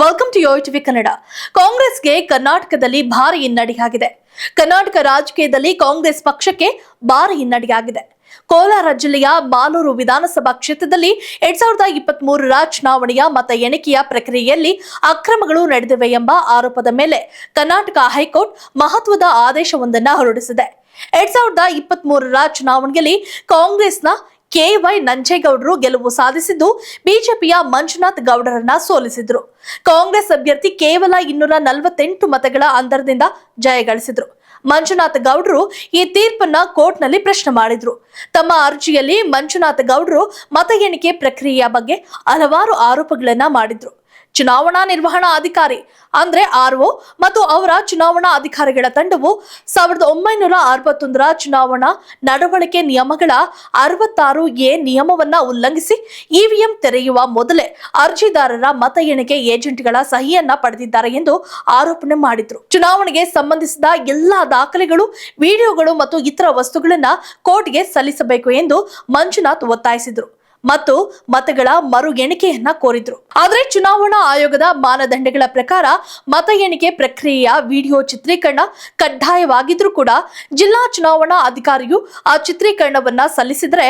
Welcome to Yoyo TV Kannada ಕಾಂಗ್ರೆಸ್ಗೆ ಕರ್ನಾಟಕದಲ್ಲಿ ಭಾರಿ ಹಿನ್ನಡೆಯಾಗಿದೆ. ಕರ್ನಾಟಕ ರಾಜಕೀಯದಲ್ಲಿ ಕಾಂಗ್ರೆಸ್ ಪಕ್ಷಕ್ಕೆ ಭಾರಿ ಹಿನ್ನಡೆಯಾಗಿದೆ. ಕೋಲಾರ ಜಿಲ್ಲೆಯ ಬಾಲೂರು ವಿಧಾನಸಭಾ ಕ್ಷೇತ್ರದಲ್ಲಿ ಎರಡ್ ಸಾವಿರದ ಇಪ್ಪತ್ತ್ ಮೂರರ ಚುನಾವಣೆಯ ಮತ ಎಣಿಕೆಯ ಪ್ರಕ್ರಿಯೆಯಲ್ಲಿ ಅಕ್ರಮಗಳು ನಡೆದಿವೆ ಎಂಬ ಆರೋಪದ ಮೇಲೆ ಕರ್ನಾಟಕ ಹೈಕೋರ್ಟ್ ಮಹತ್ವದ ಆದೇಶವೊಂದನ್ನು ಹೊರಡಿಸಿದೆ. ಎರಡ್ ಸಾವಿರದ ಇಪ್ಪತ್ತ್ ಮೂರರ ಚುನಾವಣೆಯಲ್ಲಿ ಕಾಂಗ್ರೆಸ್ನ ಕೆವೈ ನಂಜೇಗೌಡರು ಗೆಲುವು ಸಾಧಿಸಿದ್ದು ಬಿಜೆಪಿಯ ಮಂಜುನಾಥ್ ಗೌಡರನ್ನ ಸೋಲಿಸಿದ್ರು. ಕಾಂಗ್ರೆಸ್ ಅಭ್ಯರ್ಥಿ ಕೇವಲ ಇನ್ನೂರ ನಲವತ್ತೆಂಟು ಮತಗಳ ಅಂತರದಿಂದ ಜಯಗಳಿಸಿದ್ರು ಮಂಜುನಾಥ್ ಗೌಡರು ಈ ತೀರ್ಪನ್ನ ಕೋರ್ಟ್ನಲ್ಲಿ ಪ್ರಶ್ನೆ ಮಾಡಿದ್ರು. ತಮ್ಮ ಅರ್ಜಿಯಲ್ಲಿ ಮಂಜುನಾಥ್ ಗೌಡರು ಮತ ಎಣಿಕೆ ಪ್ರಕ್ರಿಯೆಯ ಬಗ್ಗೆ ಹಲವಾರು ಆರೋಪಗಳನ್ನ ಮಾಡಿದ್ರು. ಚುನಾವಣಾ ನಿರ್ವಹಣಾ ಅಧಿಕಾರಿ ಅಂದ್ರೆ ಆರ್ಒ ಮತ್ತು ಅವರ ಚುನಾವಣಾ ಅಧಿಕಾರಿಗಳ ತಂಡವು ಸಾವಿರದ ಒಂಬೈನೂರ ಅರವತ್ತೊಂದರ ಚುನಾವಣಾ ನಡವಳಿಕೆ ನಿಯಮಗಳ ಅರವತ್ತಾರು ಎ ನಿಯಮವನ್ನ ಉಲ್ಲಂಘಿಸಿ ಇವಿಎಂ ತೆರೆಯುವ ಮೊದಲೇ ಅರ್ಜಿದಾರರ ಮತ ಎಣಿಕೆ ಏಜೆಂಟ್ಗಳ ಸಹಿಯನ್ನ ಪಡೆದಿದ್ದಾರೆ ಎಂದು ಆರೋಪಣೆ ಮಾಡಿದ್ರು. ಚುನಾವಣೆಗೆ ಸಂಬಂಧಿಸಿದ ಎಲ್ಲಾ ದಾಖಲೆಗಳು, ವಿಡಿಯೋಗಳು ಮತ್ತು ಇತರ ವಸ್ತುಗಳನ್ನ ಕೋರ್ಟ್ಗೆ ಸಲ್ಲಿಸಬೇಕು ಎಂದು ಮಂಜುನಾಥ್ ಒತ್ತಾಯಿಸಿದ್ರು. ಮತ್ತು ಮತಗಳ ಮರು ಎಣಿಕೆಯನ್ನ ಕೋರಿದ್ರು. ಆದರೆ ಚುನಾವಣಾ ಆಯೋಗದ ಮಾನದಂಡಗಳ ಪ್ರಕಾರ ಮತ ಎಣಿಕೆ ಪ್ರಕ್ರಿಯೆಯ ವಿಡಿಯೋ ಚಿತ್ರೀಕರಣ ಕಡ್ಡಾಯವಾಗಿದ್ರೂ ಕೂಡ ಜಿಲ್ಲಾ ಚುನಾವಣಾ ಅಧಿಕಾರಿಯು ಆ ಚಿತ್ರೀಕರಣವನ್ನ ಸಲ್ಲಿಸಿದರೆ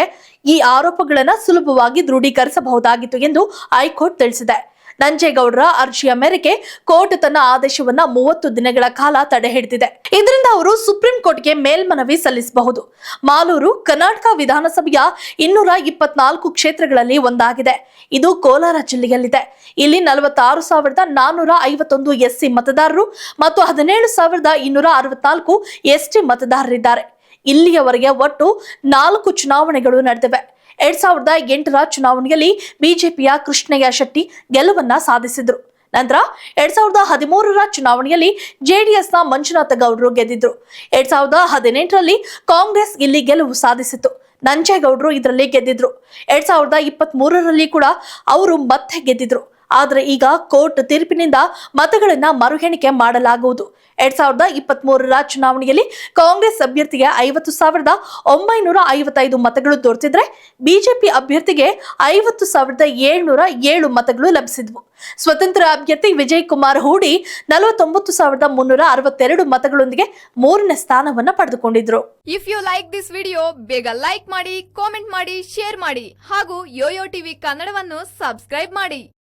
ಈ ಆರೋಪಗಳನ್ನ ಸುಲಭವಾಗಿ ದೃಢೀಕರಿಸಬಹುದಾಗಿತ್ತು ಎಂದು ಹೈಕೋರ್ಟ್ ತಿಳಿಸಿದೆ. ನಂಜೇಗೌಡರ ಅರ್ಜಿಯ ಮೇರೆಗೆ ಕೋರ್ಟ್ ತನ್ನ ಆದೇಶವನ್ನ ಮೂವತ್ತು ದಿನಗಳ ಕಾಲ ತಡೆ ಹಿಡಿದಿದೆ. ಇದರಿಂದ ಅವರು ಸುಪ್ರೀಂ ಕೋರ್ಟ್ಗೆ ಮೇಲ್ಮನವಿ ಸಲ್ಲಿಸಬಹುದು. ಮಾಲೂರು ಕರ್ನಾಟಕ ವಿಧಾನಸಭೆಯ ಇನ್ನೂರ ಇಪ್ಪತ್ನಾಲ್ಕು ಕ್ಷೇತ್ರಗಳಲ್ಲಿ ಒಂದಾಗಿದೆ. ಇದು ಕೋಲಾರ ಜಿಲ್ಲೆಯಲ್ಲಿದೆ. ಇಲ್ಲಿ ನಲವತ್ತಾರು ಸಾವಿರದ ನಾನ್ನೂರ ಐವತ್ತೊಂದು ಎಸ್ಸಿ ಮತದಾರರು ಮತ್ತು ಹದಿನೇಳು ಸಾವಿರದ ಇನ್ನೂರ ಅರವತ್ನಾಲ್ಕು ಎಸ್ಟಿ ಮತದಾರರಿದ್ದಾರೆ. ಇಲ್ಲಿಯವರೆಗೆ ಒಟ್ಟು ನಾಲ್ಕು ಚುನಾವಣೆಗಳು ನಡೆದಿವೆ. ಎರಡ್ ಸಾವಿರದ ಎಂಟರ ಚುನಾವಣೆಯಲ್ಲಿ ಬಿಜೆಪಿಯ ಕೃಷ್ಣಯ್ಯ ಶೆಟ್ಟಿ ಗೆಲುವನ್ನ ಸಾಧಿಸಿದ್ರು. ನಂತರ ಎರಡ್ ಸಾವಿರದ ಹದಿಮೂರರ ಚುನಾವಣೆಯಲ್ಲಿ ಜೆಡಿಎಸ್ನ ಮಂಜುನಾಥ ಗೌಡರು ಗೆದ್ದಿದ್ರು. ಎರಡ್ ಸಾವಿರದ ಹದಿನೆಂಟರಲ್ಲಿ ಕಾಂಗ್ರೆಸ್ ಇಲ್ಲಿ ಗೆಲುವು ಸಾಧಿಸಿತು ನಂಜೇಗೌಡರು ಇದರಲ್ಲಿ ಗೆದ್ದಿದ್ರು. ಎರಡ್ ಸಾವಿರದ ಇಪ್ಪತ್ತ್ ಮೂರರಲ್ಲಿ ಕೂಡ ಅವರು ಮತ್ತೆ ಗೆದ್ದಿದ್ರು. ಆದ್ರೆ ಈಗ ಕೋರ್ಟ್ ತೀರ್ಪಿನಿಂದ ಮತಗಳನ್ನ ಮರು ಮಾಡಲಾಗುವುದು. ಎರಡ್ ಸಾವಿರದ ಇಪ್ಪತ್ತ್ ಮೂರರ ಚುನಾವಣೆಯಲ್ಲಿ ಕಾಂಗ್ರೆಸ್ ಅಭ್ಯರ್ಥಿಗೆ ಐವತ್ತು ಸಾವಿರದ ಒಂಬೈನೂರ ಐವತ್ತೈದು ಮತಗಳು ದೊರೆತಿದ್ರೆ ಬಿಜೆಪಿ ಅಭ್ಯರ್ಥಿಗೆ ಐವತ್ತು ಸಾವಿರದ ಏಳ್ನೂರ ಏಳು ಮತಗಳು ಲಭಿಸಿದ್ವು. ಸ್ವತಂತ್ರ ಅಭ್ಯರ್ಥಿ ವಿಜಯ್ ಕುಮಾರ್ ಹೂಡಿ ನಲವತ್ತೊಂಬತ್ತು ಸಾವಿರದ ಮುನ್ನೂರ ಅರವತ್ತೆರಡು ಮತಗಳೊಂದಿಗೆ ಮೂರನೇ ಸ್ಥಾನವನ್ನ ಪಡೆದುಕೊಂಡಿದ್ರು. If you like this video ಬೇಗ ಲೈಕ್ ಮಾಡಿ ಕಾಮೆಂಟ್ ಮಾಡಿ ಶೇರ್ ಮಾಡಿ ಹಾಗೂ ಯೋಯೋ ಟಿವಿ ಕನ್ನಡವನ್ನು ಸಬ್ಸ್ಕ್ರೈಬ್ ಮಾಡಿ.